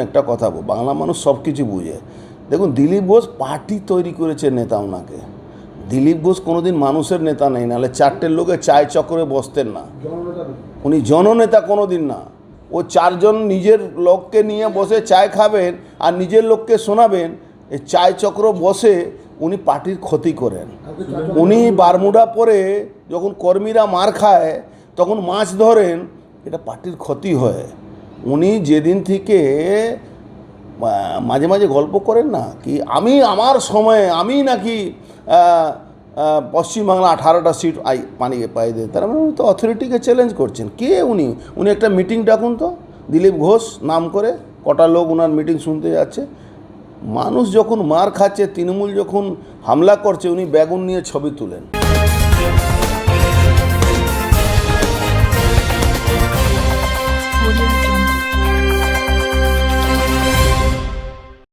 একটা কথা বল মানুষ সব কিছু বুঝে। দেখুন দিলীপ ঘোষ পার্টি তৈরি করেছে নেতা ওনাকে। দিলীপ ঘোষ কোনোদিন মানুষের নেতা নেই, নাহলে চারটের লোকে চায় চক্রে বসতেন না। উনি জননেতা কোনো দিন না। ও চারজন নিজের লোককে নিয়ে বসে চায় খাবেন আর নিজের লোককে শোনাবেন এই চায় চক্র বসে উনি পার্টির ক্ষতি করেন। উনি বারমুডা পরে যখন কর্মীরা মার খায়, তখন মাছ ধরেন, এটা পার্টির ক্ষতি হয়। উনি যেদিন থেকে মাঝে মাঝে গল্প করেন না, কি আমি আমার সময়ে, আমি নাকি পশ্চিমবাংলা আঠারোটা সিট আই পানিয়ে পাই দেয়। তার মানে উনি তো অথরিটিকে চ্যালেঞ্জ করছেন। কে উনি? উনি একটা মিটিং ডাকুন তো, দিলীপ ঘোষ নাম করে, কটা লোক ওনার মিটিং শুনতে যাচ্ছে। মানুষ যখন মার খাচ্ছে, তৃণমূল যখন হামলা করছে, উনি বেগুন নিয়ে ছবি তুলেন।